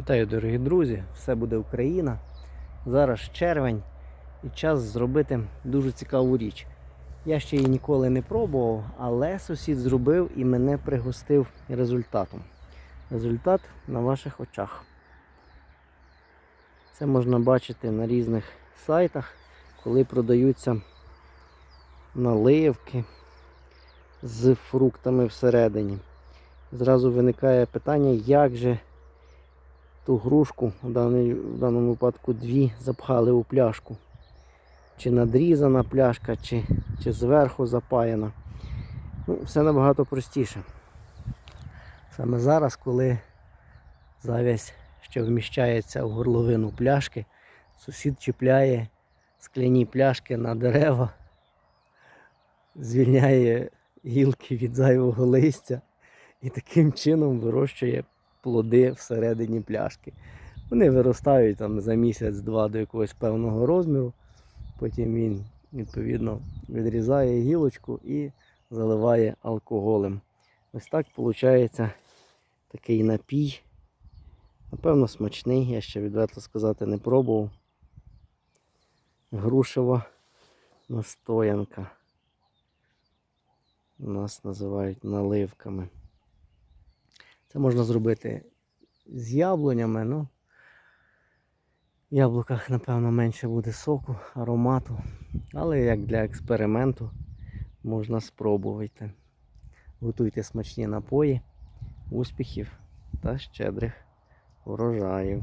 Вітаю, дорогі друзі! Все буде Україна. Зараз червень і час зробити дуже цікаву річ. Я ще її ніколи не пробував, але сусід зробив і мене пригостив результатом. Результат на ваших очах. Це можна бачити на різних сайтах, коли продаються наливки з фруктами всередині. Зразу виникає питання, як же ту грушку, в, даному випадку дві, запхали у пляшку. Чи надрізана пляшка, чи, чи зверху запаяна. Ну, все набагато простіше. Саме зараз, коли завязь ще вміщається в горловину пляшки, сусід чіпляє скляні пляшки на дерева, звільняє гілки від зайвого листя і таким чином вирощує плоди всередині пляшки. Вони виростають там за місяць-два до якогось певного розміру. Потім він відповідно відрізає гілочку і заливає алкоголем. Ось так виходить такий напій. Напевно, смачний, я ще відверто сказати не пробував. Грушева настоянка. Нас називають наливками. Це можна зробити з яблунями, ну в яблуках, напевно, менше буде соку, аромату. Але як для експерименту можна спробувати. Готуйте смачні напої, успіхів та щедрих урожаїв.